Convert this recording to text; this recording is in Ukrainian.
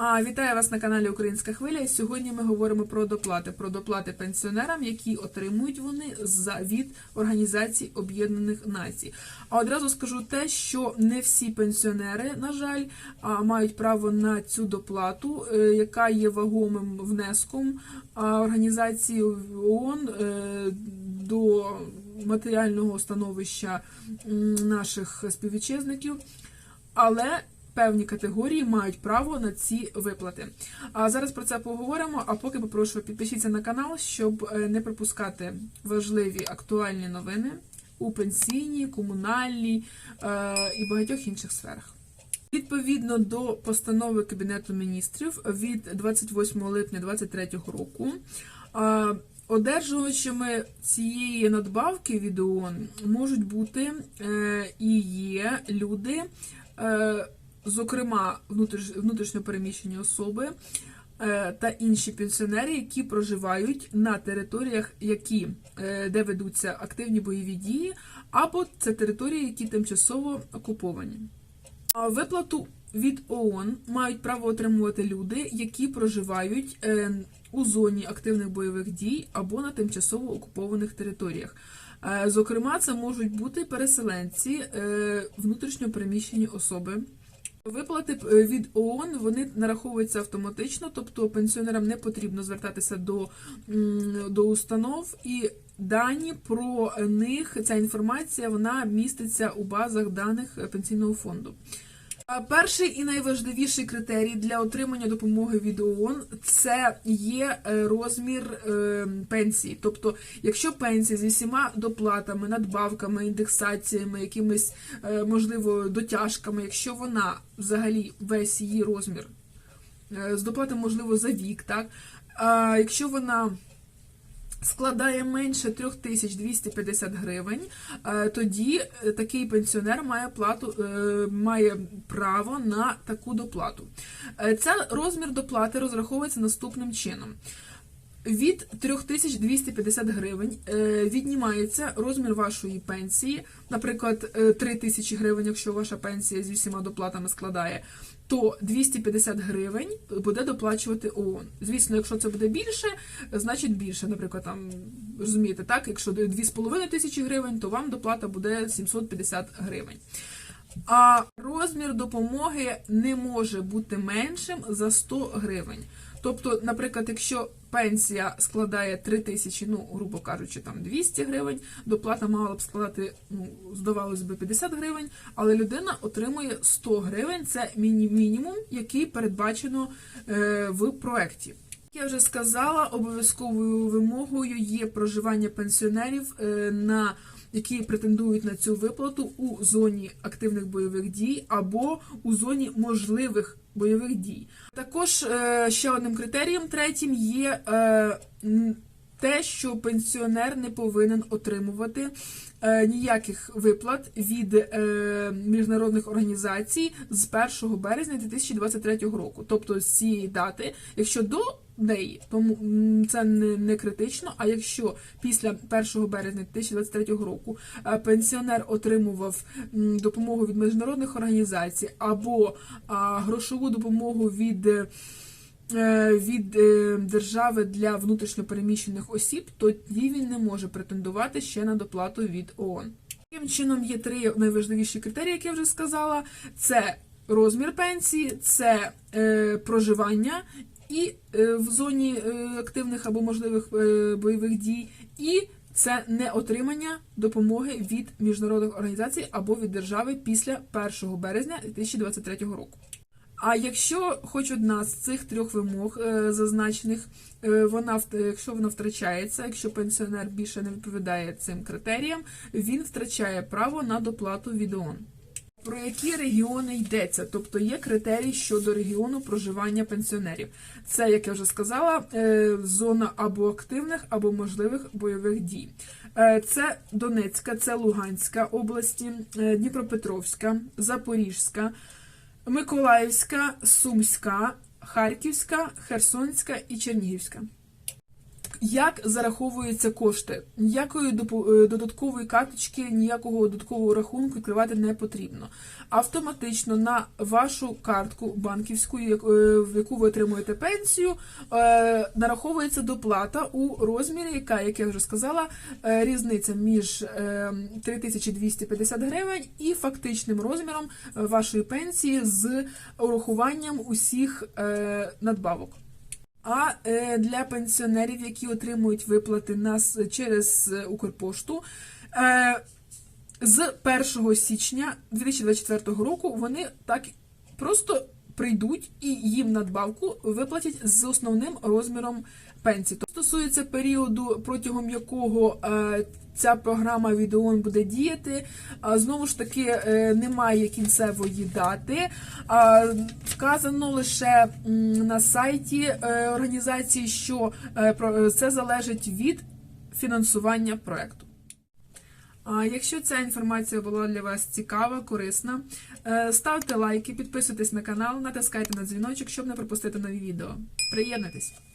Вітаю вас на каналі Українська Хвиля. І Сьогодні ми говоримо про доплати, про доплати пенсіонерам, які отримують вони від Організації Об'єднаних Націй. А одразу скажу те, що не всі пенсіонери, на жаль, мають право на цю доплату, е, яка є вагомим внеском організації ООН е, до матеріального становища наших співвітчизників. Але певні категорії мають право на ці виплати. А зараз про це поговоримо. А поки попрошу підпишіться на канал, щоб е, не пропускати важливі актуальні новини у пенсійній, комунальній е, і багатьох інших сферах. Відповідно до постанови Кабінету міністрів від 28 липня 2023 року. Одержувачами цієї надбавки від ООН можуть бути е, і є люди, зокрема внутріш, внутрішньопереміщені особи е, та інші пенсіонери, які проживають на територіях, які, е, де ведуться активні бойові дії, або це території, які тимчасово окуповані. Виплату від ООН мають право отримувати люди, які проживають е, у зоні активних бойових дій або на тимчасово окупованих територіях. Зокрема, це можуть бути переселенці, е, внутрішньо переміщені особи. Виплати е, від ООН вони нараховуються автоматично, тобто пенсіонерам не потрібно звертатися до, до установ і. Дані про них ця інформація вона міститься у базах даних пенсійного фонду. Перший і найважливіший критерій для отримання допомоги від ООН це є е, розмір е, пенсії. Тобто, якщо пенсія зі всіма доплатами, надбавками, індексаціями, якимись е, можливо дотяжками, якщо вона взагалі весь її розмір з доплати, можливо, за вік, так якщо вона складає менше 3250 гривень, е, тоді е, такий пенсіонер має плату, е, має право на таку доплату. Це розмір доплати розраховується наступним чином. Від 3250 гривень е, віднімається розмір вашої пенсії, наприклад, е, 3000 гривень, якщо ваша пенсія зі всіма доплатами складає, то 250 гривень буде доплачувати ООН. Звісно, якщо це буде більше, значить більше. Наприклад, там розумієте, так, якщо 2,5 тисячі гривень, то вам доплата буде 750 гривень. А розмір допомоги не може бути меншим за 100 гривень. Тобто, наприклад, якщо пенсія складає 3 тисячі, ну, грубо кажучи, там 200 гривень, доплата мала б складати, ну, здавалось би, 50 гривень, але людина отримує 100 гривень, це міні- мінімум, який передбачено е, в проекті. Я вже сказала, обов'язковою вимогою є проживання пенсіонерів е, на які претендують на цю виплату у зоні активних бойових дій або у зоні можливих бойових дій. Також е, ще одним критерієм третім є е, те, що пенсіонер не повинен отримувати ніяких виплат від міжнародних організацій з 1 березня 2023 року. Тобто з цієї дати, якщо до неї, тому це не, критично. А якщо після 1 березня 2023 року е, пенсіонер отримував допомогу від міжнародних організацій або а, грошову допомогу від е, е, від е, держави для внутрішньопереміщених осіб, тоді він не може претендувати ще на доплату від ООН. Таким чином є три найважливіші критерії, як я вже сказала: це розмір пенсії, це е, проживання і е, в зоні е, активних або можливих е, бойових дій, і це не отримання допомоги від міжнародних організацій або від держави після 1 березня 2023 року. А якщо хоч одна з цих трьох вимог зазначених, вона якщо вона втрачається, якщо пенсіонер більше не відповідає цим критеріям, він втрачає право на доплату від ООН. Про які регіони йдеться? Тобто є критерії щодо регіону проживання пенсіонерів. Це, як я вже сказала, е, зона або активних, або можливих бойових дій. Е, Це Донецька, це Луганська області, е, Дніпропетровська, Запорізька, Миколаївська, Сумська, Харківська, Херсонська і Чернігівська. Як зараховуються кошти? Ніякої е, додаткової карточки, ніякого додаткового рахунку відкривати не потрібно. Автоматично на вашу картку банківську, е, в яку ви отримуєте пенсію, е, нараховується доплата у розмірі, яка, як я вже сказала, різниця між е, 3250 гривень і фактичним розміром вашої пенсії з урахуванням усіх надбавок. А е, для пенсіонерів, які отримують виплати нас через е, Укрпошту, е, з 1 січня 2024 року вони так просто прийдуть і їм надбавку виплатять з основним розміром пенсії. Тобто стосується періоду, протягом якого е, ця програма Відеон буде діяти. Знову ж таки, е, немає кінцевої дати. Вказано лише на сайті е, організації, що про- це залежить від фінансування проекту. Якщо ця інформація була для вас цікава, корисна, е, ставте лайки, підписуйтесь на канал, натискайте на дзвіночок, щоб не пропустити нові відео. Приєднуйтесь!